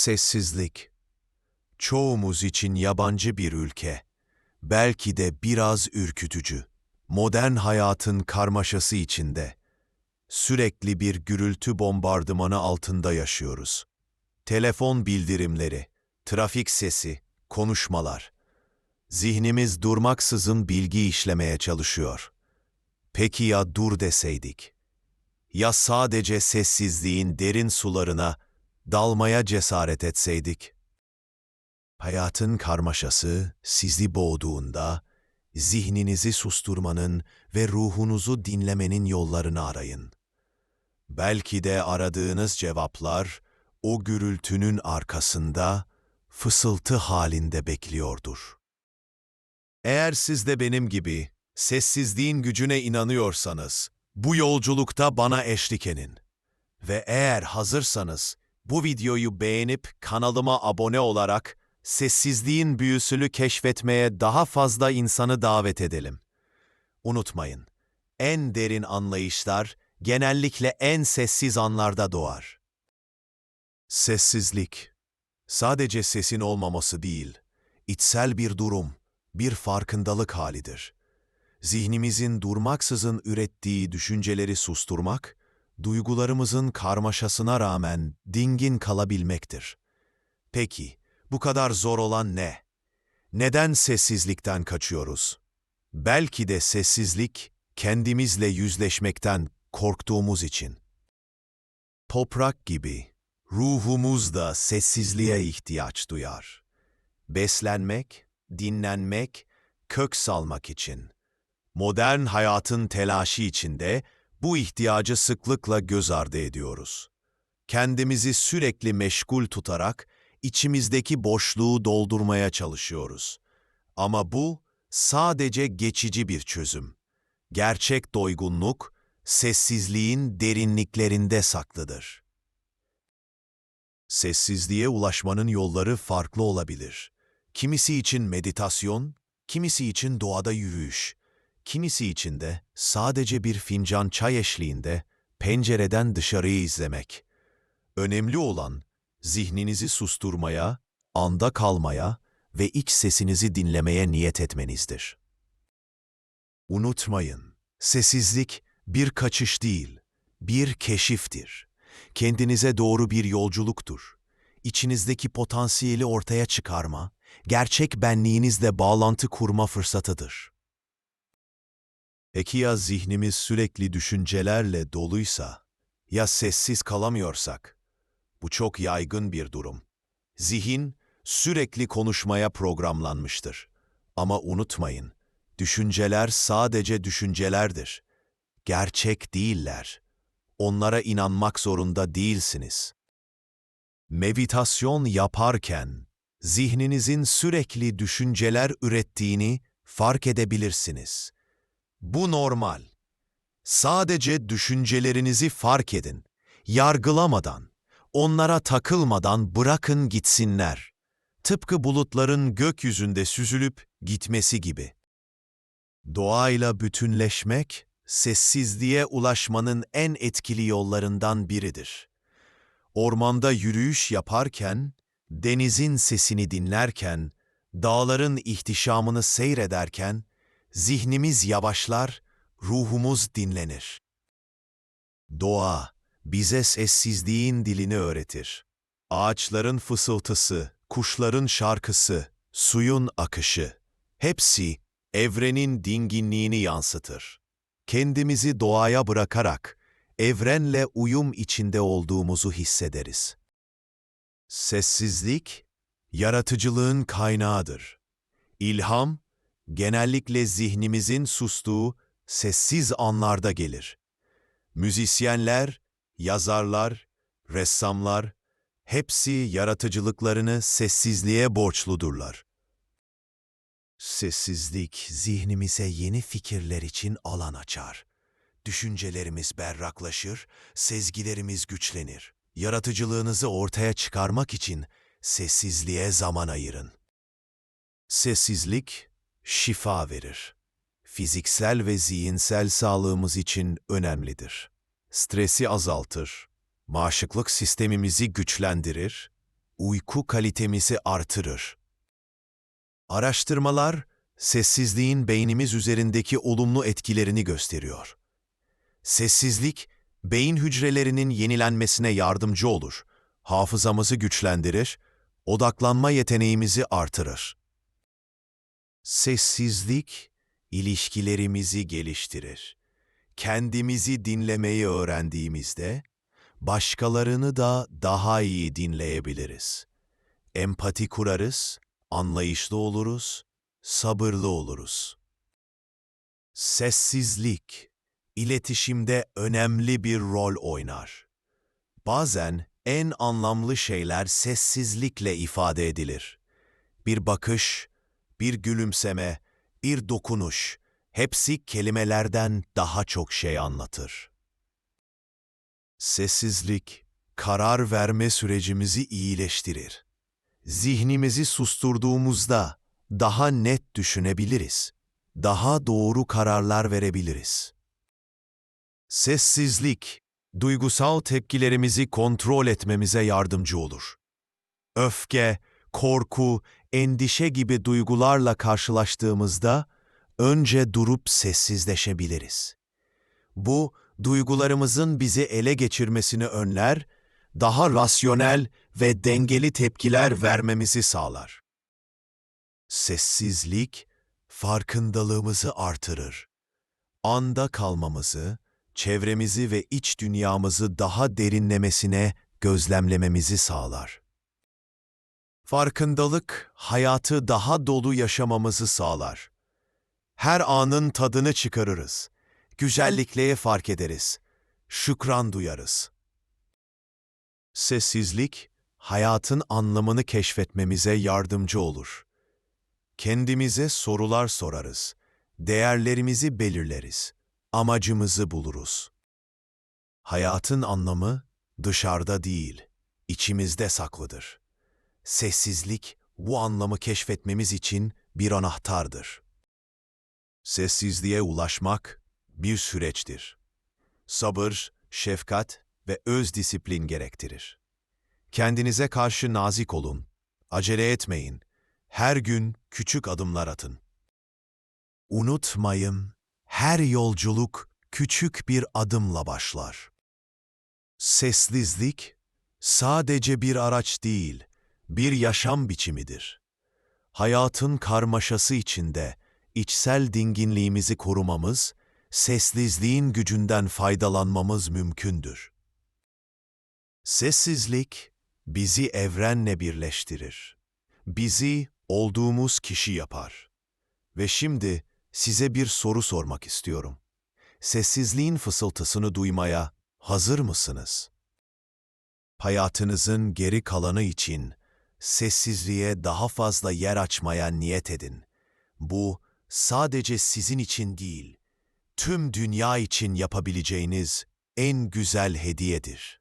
Sessizlik. Çoğumuz için yabancı bir ülke. Belki de biraz ürkütücü. Modern hayatın karmaşası içinde. Sürekli bir gürültü bombardımanı altında yaşıyoruz. Telefon bildirimleri, trafik sesi, konuşmalar. Zihnimiz durmaksızın bilgi işlemeye çalışıyor. Peki ya dur deseydik? Ya sadece sessizliğin derin sularına dalmaya cesaret etseydik? Hayatın karmaşası sizi boğduğunda, zihninizi susturmanın ve ruhunuzu dinlemenin yollarını arayın. Belki de aradığınız cevaplar, o gürültünün arkasında, fısıltı halinde bekliyordur. Eğer siz de benim gibi sessizliğin gücüne inanıyorsanız, bu yolculukta bana eşlik edin. Ve eğer hazırsanız, bu videoyu beğenip kanalıma abone olarak sessizliğin büyüsünü keşfetmeye daha fazla insanı davet edelim. Unutmayın, en derin anlayışlar genellikle en sessiz anlarda doğar. Sessizlik, sadece sesin olmaması değil, içsel bir durum, bir farkındalık halidir. Zihnimizin durmaksızın ürettiği düşünceleri susturmak, duygularımızın karmaşasına rağmen dingin kalabilmektir. Peki, bu kadar zor olan ne? Neden sessizlikten kaçıyoruz? Belki de sessizlik, kendimizle yüzleşmekten korktuğumuz için. Toprak gibi, ruhumuz da sessizliğe ihtiyaç duyar. Beslenmek, dinlenmek, kök salmak için. Modern hayatın telaşı içinde bu ihtiyacı sıklıkla göz ardı ediyoruz. Kendimizi sürekli meşgul tutarak içimizdeki boşluğu doldurmaya çalışıyoruz. Ama bu sadece geçici bir çözüm. Gerçek doygunluk sessizliğin derinliklerinde saklıdır. Sessizliğe ulaşmanın yolları farklı olabilir. Kimisi için meditasyon, kimisi için doğada yürüyüş, kimisi için de sadece bir fincan çay eşliğinde pencereden dışarıyı izlemek. Önemli olan zihninizi susturmaya, anda kalmaya ve iç sesinizi dinlemeye niyet etmenizdir. Unutmayın, sessizlik bir kaçış değil, bir keşiftir. Kendinize doğru bir yolculuktur. İçinizdeki potansiyeli ortaya çıkarma, gerçek benliğinizle bağlantı kurma fırsatıdır. Peki ya zihnimiz sürekli düşüncelerle doluysa, ya sessiz kalamıyorsak? Bu çok yaygın bir durum. Zihin sürekli konuşmaya programlanmıştır. Ama unutmayın, düşünceler sadece düşüncelerdir. Gerçek değiller. Onlara inanmak zorunda değilsiniz. Meditasyon yaparken zihninizin sürekli düşünceler ürettiğini fark edebilirsiniz. Bu normal. Sadece düşüncelerinizi fark edin, yargılamadan, onlara takılmadan bırakın gitsinler. Tıpkı bulutların gökyüzünde süzülüp gitmesi gibi. Doğayla bütünleşmek, sessizliğe ulaşmanın en etkili yollarından biridir. Ormanda yürüyüş yaparken, denizin sesini dinlerken, dağların ihtişamını seyrederken, zihnimiz yavaşlar, ruhumuz dinlenir. Doğa, bize sessizliğin dilini öğretir. Ağaçların fısıltısı, kuşların şarkısı, suyun akışı, hepsi evrenin dinginliğini yansıtır. Kendimizi doğaya bırakarak, evrenle uyum içinde olduğumuzu hissederiz. Sessizlik, yaratıcılığın kaynağıdır. İlham, genellikle zihnimizin sustuğu sessiz anlarda gelir. Müzisyenler, yazarlar, ressamlar, hepsi yaratıcılıklarını sessizliğe borçludurlar. Sessizlik zihnimize yeni fikirler için alan açar. Düşüncelerimiz berraklaşır, sezgilerimiz güçlenir. Yaratıcılığınızı ortaya çıkarmak için sessizliğe zaman ayırın. Sessizlik şifa verir. Fiziksel ve zihinsel sağlığımız için önemlidir. Stresi azaltır, bağışıklık sistemimizi güçlendirir, uyku kalitemizi artırır. Araştırmalar, sessizliğin beynimiz üzerindeki olumlu etkilerini gösteriyor. Sessizlik, beyin hücrelerinin yenilenmesine yardımcı olur, hafızamızı güçlendirir, odaklanma yeteneğimizi artırır. Sessizlik, ilişkilerimizi geliştirir. Kendimizi dinlemeyi öğrendiğimizde, başkalarını da daha iyi dinleyebiliriz. Empati kurarız, anlayışlı oluruz, sabırlı oluruz. Sessizlik, iletişimde önemli bir rol oynar. Bazen en anlamlı şeyler sessizlikle ifade edilir. Bir bakış, bir gülümseme, bir dokunuş, hepsi kelimelerden daha çok şey anlatır. Sessizlik, karar verme sürecimizi iyileştirir. Zihnimizi susturduğumuzda daha net düşünebiliriz. Daha doğru kararlar verebiliriz. Sessizlik, duygusal tepkilerimizi kontrol etmemize yardımcı olur. Öfke, korku, endişe gibi duygularla karşılaştığımızda önce durup sessizleşebiliriz. Bu, duygularımızın bizi ele geçirmesini önler, daha rasyonel ve dengeli tepkiler vermemizi sağlar. Sessizlik, farkındalığımızı artırır. Anda kalmamızı, çevremizi ve iç dünyamızı daha derinlemesine gözlemlememizi sağlar. Farkındalık, hayatı daha dolu yaşamamızı sağlar. Her anın tadını çıkarırız. Güzellikleri fark ederiz. Şükran duyarız. Sessizlik, hayatın anlamını keşfetmemize yardımcı olur. Kendimize sorular sorarız. Değerlerimizi belirleriz. Amacımızı buluruz. Hayatın anlamı dışarıda değil, içimizde saklıdır. Sessizlik bu anlamı keşfetmemiz için bir anahtardır. Sessizliğe ulaşmak bir süreçtir. Sabır, şefkat ve öz disiplin gerektirir. Kendinize karşı nazik olun, acele etmeyin, her gün küçük adımlar atın. Unutmayın, her yolculuk küçük bir adımla başlar. Sessizlik sadece bir araç değil, bir yaşam biçimidir. Hayatın karmaşası içinde içsel dinginliğimizi korumamız, sessizliğin gücünden faydalanmamız mümkündür. Sessizlik bizi evrenle birleştirir. Bizi olduğumuz kişi yapar. Ve şimdi size bir soru sormak istiyorum. Sessizliğin fısıltısını duymaya hazır mısınız? Hayatınızın geri kalanı için sessizliğe daha fazla yer açmaya niyet edin. Bu sadece sizin için değil, tüm dünya için yapabileceğiniz en güzel hediyedir.